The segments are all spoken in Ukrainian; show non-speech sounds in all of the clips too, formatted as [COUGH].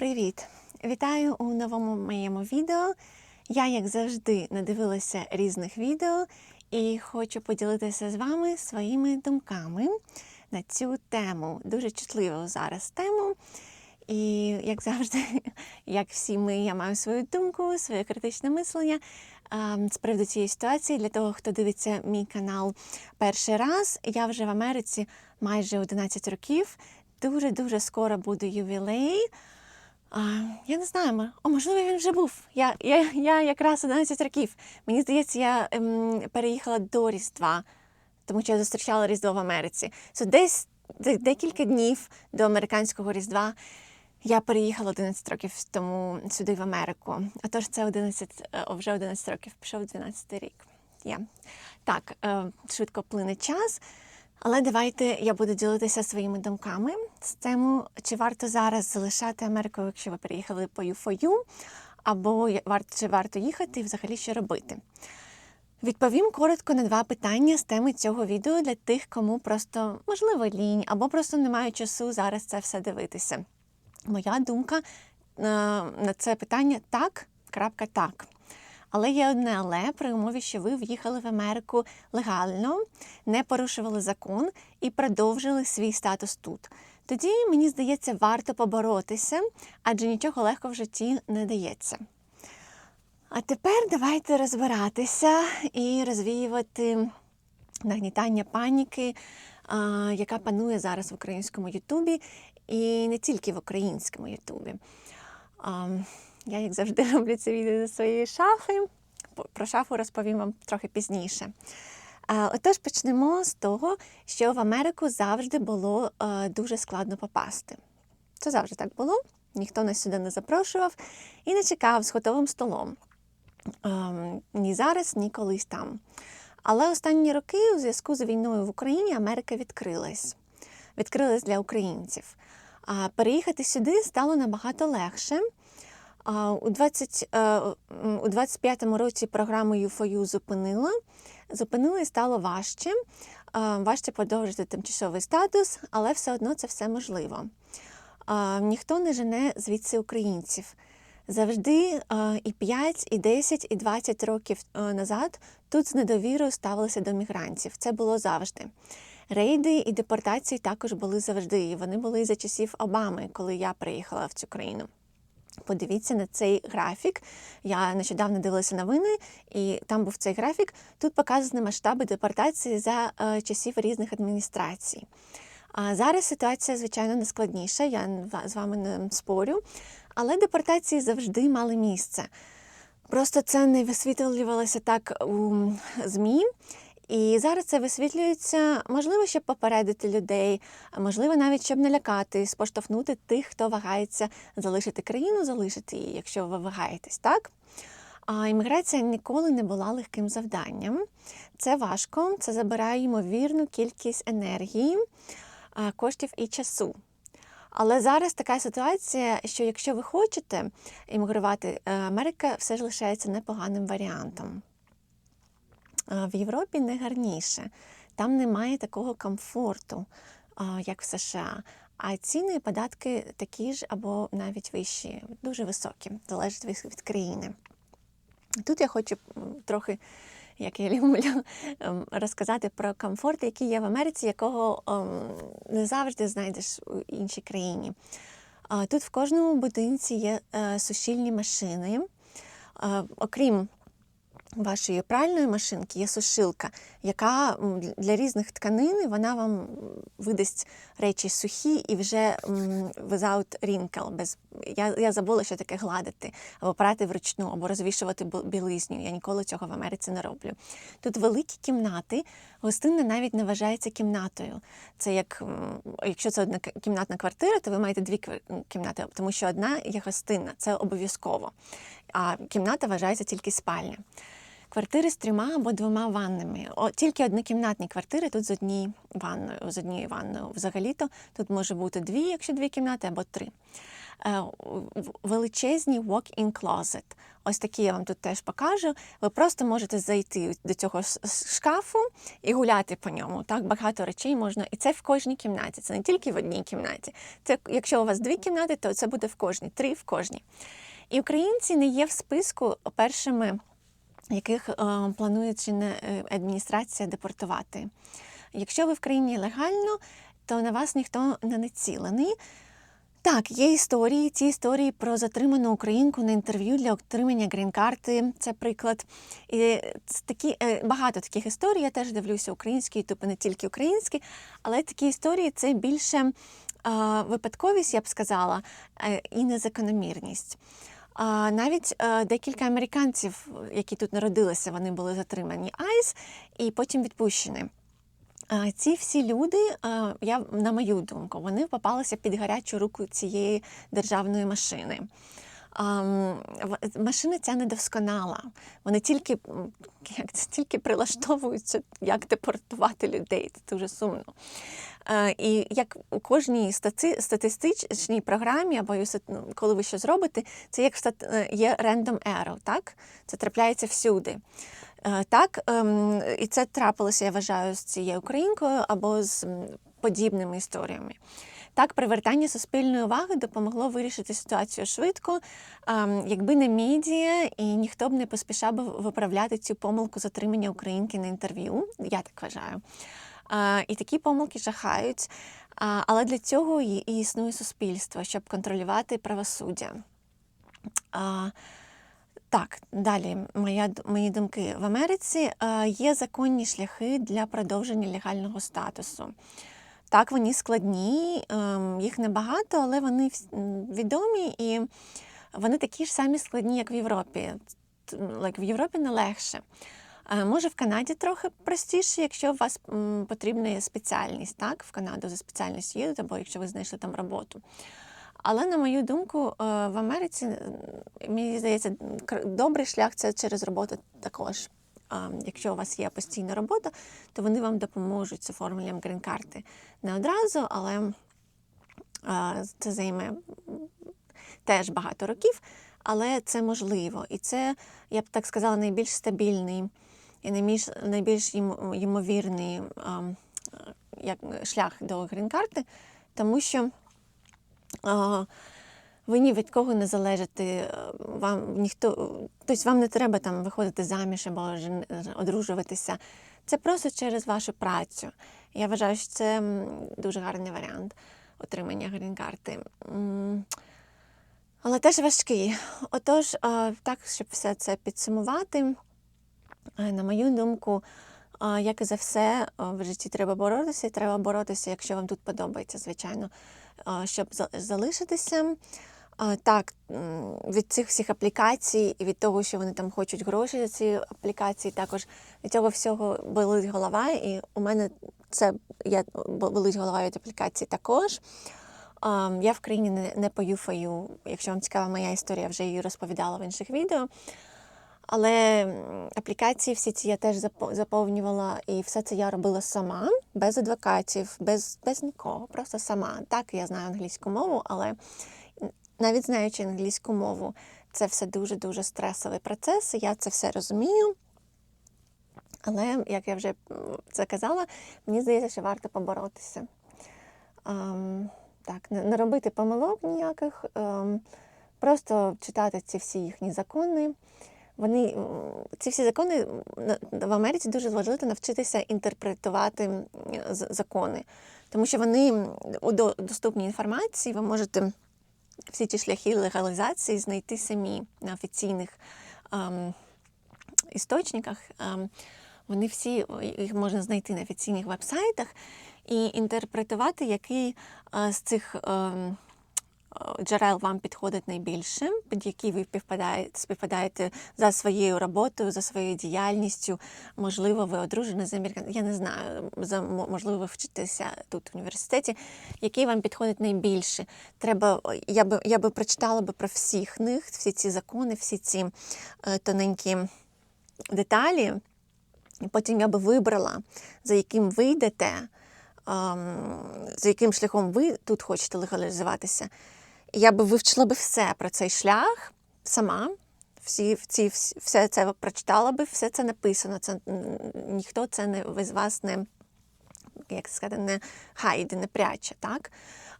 Привіт! Вітаю у новому моєму відео. Я, як завжди, надивилася різних відео і хочу поділитися з вами своїми думками на цю тему. Дуже чутливу зараз тему. І, як завжди, [LAUGHS] як всі ми, я маю свою думку, своє критичне мислення з приводу цієї ситуації. Для того, хто дивиться мій канал перший раз, я вже в Америці майже 11 років. Дуже-дуже скоро буде ювілей. А, я не знаю, о, можливо, він вже був. Я, я, я якраз 11 років. Мені здається, я ем, переїхала до Різдва, тому що я зустрічала Різдво в Америці. So, десь де- декілька днів до американського Різдва я переїхала 11 років тому сюди в Америку. Отож, це 11, е, вже 11 років, пішов 12 рік. Yeah. Так, е, швидко плине час. Але давайте я буду ділитися своїми думками з тему, чи варто зараз залишати Америку, якщо ви переїхали по U4U, або варто, чи варто їхати і взагалі що робити. Відповім коротко на два питання з теми цього відео для тих, кому просто можливо лінь, або просто немає часу зараз це все дивитися. Моя думка е, на це питання так, крапка так. Але є одне але при умові, що ви в'їхали в Америку легально, не порушували закон і продовжили свій статус тут. Тоді, мені здається, варто поборотися, адже нічого легко в житті не дається. А тепер давайте розбиратися і розвіювати нагнітання паніки, яка панує зараз в українському Ютубі, і не тільки в українському Ютубі. Я, як завжди, [LAUGHS] роблю це відео зі своєї шафи. Про шафу розповім вам трохи пізніше. Отож, почнемо з того, що в Америку завжди було е, дуже складно попасти. Це завжди так було. Ніхто нас сюди не запрошував і не чекав з готовим столом. Ем, ні зараз, ні колись там. Але останні роки, у зв'язку з війною в Україні, Америка відкрилась. Відкрилась для українців. Переїхати сюди стало набагато легше. У 20, е, у 25-му році програму U4U зупинила. Зупинили і стало важче. Важче продовжити тимчасовий статус, але все одно це все можливо. Ніхто не жене звідси українців. Завжди е, і 5, і 10, і 20 років е, назад тут з недовірою ставилися до мігрантів. Це було завжди. Рейди і депортації також були завжди. І вони були за часів Обами, коли я приїхала в цю країну. Подивіться на цей графік. Я нещодавно дивилася новини, і там був цей графік. Тут показані масштаби депортації за е, часів різних адміністрацій. А зараз ситуація, звичайно, не складніша, я з вами не спорю, але депортації завжди мали місце. Просто це не висвітлювалося так у ЗМІ. І зараз це висвітлюється, можливо, щоб попередити людей, можливо, навіть щоб налякати, споштовхнути тих, хто вагається залишити країну, залишити її, якщо ви вагаєтесь, так? А імміграція ніколи не була легким завданням. Це важко, це забирає ймовірну кількість енергії, коштів і часу. Але зараз така ситуація, що якщо ви хочете іммігрувати, е, Америка все ж лишається непоганим варіантом. В Європі не гарніше, там немає такого комфорту, як в США. А ціни і податки такі ж або навіть вищі, дуже високі, залежить від, країни. Тут я хочу трохи, як я люблю, ем, розказати про комфорт, який є в Америці, якого ем, не завжди знайдеш у іншій країні. Тут в кожному будинці є е, сушильні машини. Е, Окрім вашої пральної машинки є сушилка, яка для різних тканин вона вам видасть речі сухі і вже without wrinkle, без я, я забула, що таке гладити, або прати вручну, або розвішувати білизню. Я ніколи цього в Америці не роблю. Тут великі кімнати, гостинна навіть не вважається кімнатою. Це як якщо це одна кімнатна квартира, то ви маєте дві кімнати, тому що одна є гостинна, це обов'язково. А кімната вважається тільки спальня. Квартири з трьома або двома ваннами. О, тільки однокімнатні квартири тут з однією ванною. З однією ванною. Взагалі-то тут може бути дві, якщо дві кімнати, або три. е, величезні walk-in closet. Ось такі я вам тут теж покажу. Ви просто можете зайти до цього шкафу і гуляти по ньому. Так багато речей можна, і це в кожній кімнаті. Це не тільки в одній кімнаті. Це якщо у вас дві кімнати, то це буде в кожній, три в кожній. І українці не є в списку першими, яких е, планує чинна е, адміністрація депортувати. Якщо ви в країні легально, то на вас ніхто не націлений. Так, є історії. Ці історії про затриману українку на інтерв'ю для отримання грін-карти. Це приклад. І такі е, багато таких історій. Я теж дивлюся українські, тобто не тільки українські, але такі історії це більше випадковість, я б сказала, і незакономірність. Навіть е, декілька американців, які тут народилися, вони були затримані айс і потім відпущені. Ці всі люди, а, я на мою думку, вони попалися під гарячу руку цієї державної машини. Машина ця недосконала. Вони тільки, як тільки прилаштовуються, як депортувати людей. Це дуже сумно. Е, І як у кожній стати- статистичній програмі, або ну, коли ви щось робите, це як стат- е, є random error, так? Це трапляється всюди. Е, Так, ем, і це трапилося, я вважаю, з цією українкою або з подібними історіями. Так, привертання суспільної уваги допомогло вирішити ситуацію швидко, ем, якби не медіа, і ніхто б не поспішав би виправляти цю помилку затримання українки на інтерв'ю. Я так вважаю. І такі помилки жахають. Але для цього і існує суспільство, щоб контролювати правосуддя. Так, далі моя, мої думки. В Америці є законні шляхи для продовження легального статусу. Так, вони складні, ем, їх небагато, але вони відомі і вони такі ж самі складні, як в Європі. Like, в Європі не легше. Може, в Канаді трохи простіше, якщо у вас потрібна спеціальність, так? В Канаду за спеціальністю їдете, або якщо ви знайшли там роботу. Але на мою думку, е, в Америці мені здається, добрий шлях це через роботу також. Якщо у вас є постійна робота, то вони вам допоможуть з оформленням грін-карти. Не одразу, але це займе теж багато років, але це можливо. І це, я б так сказала, найбільш стабільний і найбільш, найбільш йм- ймовірний а, як, шлях до грін-карти, тому що а, ви ні від кого не залежите, е, вам ніхто, тобто вам не треба там виходити заміж або одружуватися. Це просто через вашу працю. Я вважаю, що це дуже гарний варіант отримання грін-карти. Але теж важкий. Отож, так, щоб все це підсумувати, е, на мою думку, як і за все, в житті треба боротися, і треба боротися, якщо вам тут подобається, звичайно, щоб залишитися. Так, від цих всіх аплікацій і від того, що вони там хочуть гроші за ці аплікації, також від цього всього болить голова. І у мене це я болить голова від аплікацій також. Я в країні не, не поюфаю. Якщо вам цікава моя історія, вже її розповідала в інших відео. Але аплікації всі ці я теж заповнювала, і все це я робила сама, без адвокатів, без, без нікого, просто сама. Так, я знаю англійську мову, але навіть знаючи англійську мову, це все дуже-дуже стресовий процес, я це все розумію. Але, як я вже це казала, мені здається, що варто поборотися. Ем, так, не робити помилок ніяких, ем, просто читати ці всі їхні закони. Вони, ці всі закони в Америці дуже важливо навчитися інтерпретувати закони, тому що вони у доступній інформації ви можете всі ті шляхи легалізації знайти самі на офіційних ем, істочниках. Ем, вони всі їх можна знайти на офіційних вебсайтах і інтерпретувати, який з цих ем, джерел вам підходить найбільше, під які ви співпадаєте, за своєю роботою, за своєю діяльністю. Можливо, ви одружені з американцем, я не знаю, можливо, ви вчитеся тут в університеті, який вам підходить найбільше. Треба, я би, я би прочитала би про всіх них, всі ці закони, всі ці е, тоненькі деталі. І потім я би вибрала, за яким ви йдете, ем, за яким шляхом ви тут хочете легалізуватися. Я би вивчила би все про цей шлях сама. Всі, ці, все це прочитала би, все це написано. Це ніхто це не з вас не як сказати, не хайде, не пряче, так?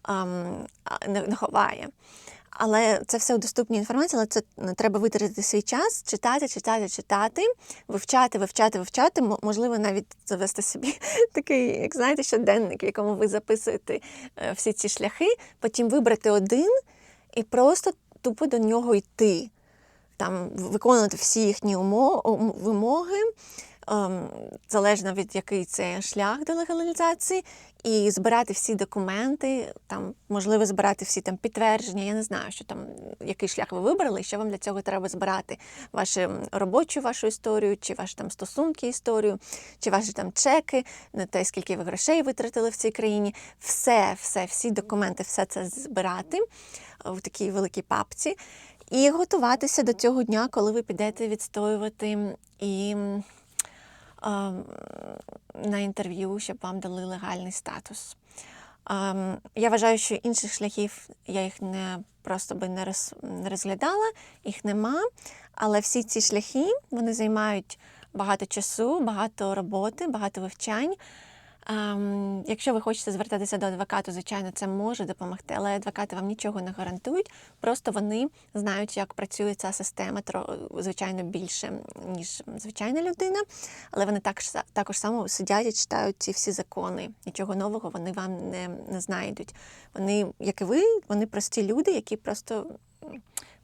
Um, не, не ховає. Але це все у доступній інформації, але це треба витратити свій час, читати, читати, читати, вивчати, вивчати, вивчати. Можливо, навіть завести собі [LAUGHS] такий, як знаєте, щоденник, в якому ви записуєте е, всі ці шляхи, потім вибрати один і просто тупо до нього йти. Там виконувати всі їхні умо- ум- вимоги, залежно від який це шлях до легалізації, і збирати всі документи, там можливо збирати всі там підтвердження. Я не знаю, що там який шлях ви вибрали, що вам для цього треба збирати вашу робочу вашу історію, чи ваші там стосунки історію, чи ваші там чеки, на те, скільки ви грошей витратили в цій країні. Все, все, всі документи, все це збирати е, в такій великій папці. І готуватися до цього дня, коли ви підете відстоювати і ем, на інтерв'ю, щоб вам дали легальний статус. Я вважаю, що інших шляхів я їх не просто би не розглядала, їх нема. Але всі ці шляхи вони займають багато часу, багато роботи, багато вивчань. Ем, якщо ви хочете звертатися до адвоката, звичайно, це може допомогти, але адвокати вам нічого не гарантують. Просто вони знають, як працює ця система, звичайно, більше, ніж звичайна людина. Але вони так, ж- також само сидять і читають ці всі закони. Нічого нового вони вам не, не знайдуть. Вони, як і ви, вони прості люди, які просто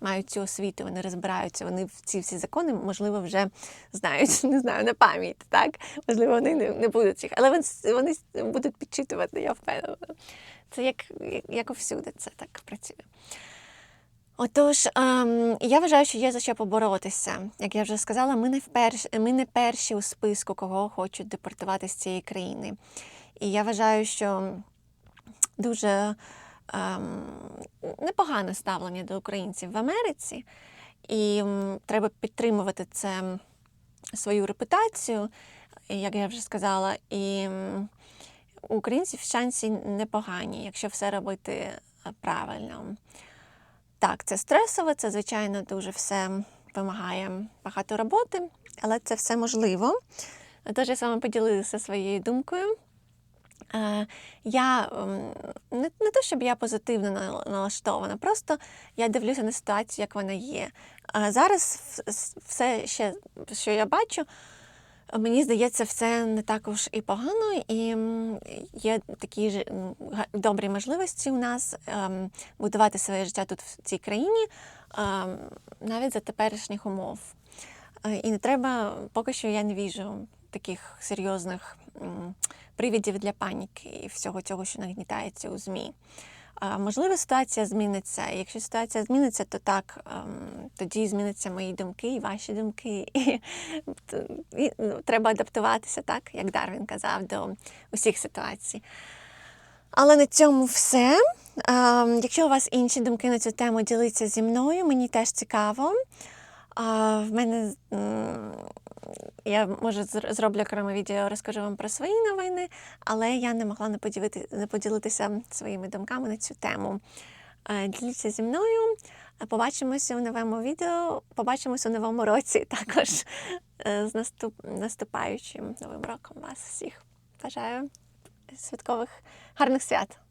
мають цю освіту, вони розбираються. Вони в ці всі закони, можливо, вже знають, [LAUGHS] не знаю, на пам'ять, так? Можливо, вони не, не будуть їх, але вони, будуть підчитувати, я впевнена. Це як, як всюди, це так працює. Отож, ем, я вважаю, що є за що поборотися. Як я вже сказала, ми не, вперше, ми не перші у списку, кого хочуть депортувати з цієї країни. І я вважаю, що дуже непогане ставлення до українців в Америці, і треба підтримувати це свою репутацію, як я вже сказала, і у українців шанси непогані, якщо все робити е, правильно. Так, це стресово, це, звичайно, дуже все вимагає багато роботи, але це все можливо. Тож я з вами поділилася своєю думкою. Е, Я ем, не, не те, щоб я позитивно налаштована, просто я дивлюся на ситуацію, як вона є. А зараз все ще, що я бачу, мені здається, все не також і погано, і є такі ж добрі можливості у нас ем, будувати своє життя тут в цій країні, ем, навіть за теперішніх умов. Е, І не треба, поки що я не віжу таких серйозних привідів для паніки і всього цього, що нагнітається у ЗМІ. Можливо, ситуація зміниться. Якщо ситуація зміниться, то так, ем, тоді зміняться мої думки і ваші думки. І, [LAUGHS] і ну, треба адаптуватися, так, як Дарвін казав, до усіх ситуацій. Але на цьому все. Ем, Якщо у вас інші думки на цю тему, діліться зі мною, мені теж цікаво. В мене я може зроблю окреме відео, розкажу вам про свої новини, але я не могла не, поділити, не поділитися своїми думками на цю тему. Е, Діліться зі мною. Побачимося у новому відео. Побачимося у новому році [LAUGHS] також Е, з наступ, наступаючим новим роком вас всіх. Бажаю святкових гарних свят!